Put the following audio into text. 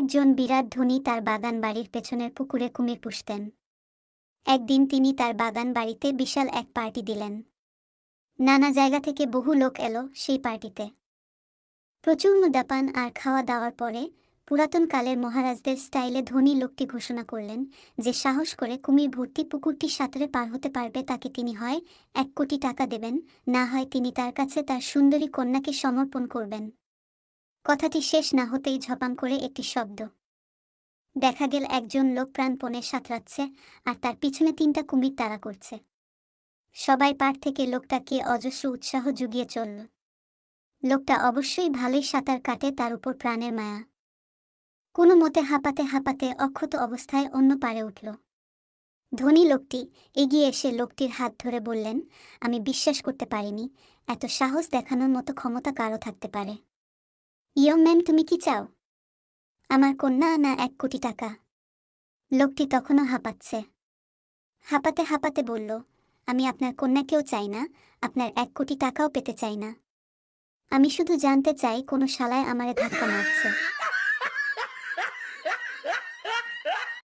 একজন বিরাট ধনী তার বাগান বাড়ির পেছনের পুকুরে কুমির পুষতেন। একদিন তিনি তার বাগান বাড়িতে বিশাল এক পার্টি দিলেন। নানা জায়গা থেকে বহু লোক এলো সেই পার্টিতে। প্রচুর মুদাপান আর খাওয়া দাওয়ার পরে পুরাতন কালের মহারাজদের স্টাইলে ধনী লোকটি ঘোষণা করলেন যে সাহস করে কুমির ভর্তি পুকুরটি সাঁতরে পার হতে পারবে তাকে তিনি হয় এক কোটি টাকা দেবেন, না হয় তিনি তার কাছে তার সুন্দরী কন্যাকে সমর্পণ করবেন। কথাটি শেষ না হতেই ঝপাং করে একটি শব্দ। দেখা গেল একজন লোক প্রাণপণে সাঁতরাচ্ছে আর তার পিছনে তিনটা কুমির তাড়া করছে। সবাই পার থেকে লোকটাকে অজস্র উৎসাহ জুগিয়ে চলল। লোকটা অবশ্যই ভালোই সাঁতার কাটে, তার উপর প্রাণের মায়া। কোনো মতে হাঁপাতে হাঁপাতে অক্ষত অবস্থায় অন্য পারে উঠল। ধনী লোকটি এগিয়ে এসে লোকটির হাত ধরে বললেন, আমি বিশ্বাস করতে পারিনি, এত সাহস দেখানোর মতো ক্ষমতা কারও থাকতে পারে। ইয়ং ম্যাম, তুমি কি চাও? আমার কন্যা না এক কোটি টাকা? লোকটি তখনও হাঁপাচ্ছে। হাঁপাতে হাঁপাতে বলল, আমি আপনার কন্যাকেও চাই না, আপনার এক কোটি টাকাও পেতে চাই না। আমি শুধু জানতে চাই, কোনো শালায় আমারে ধাক্কা মারছে।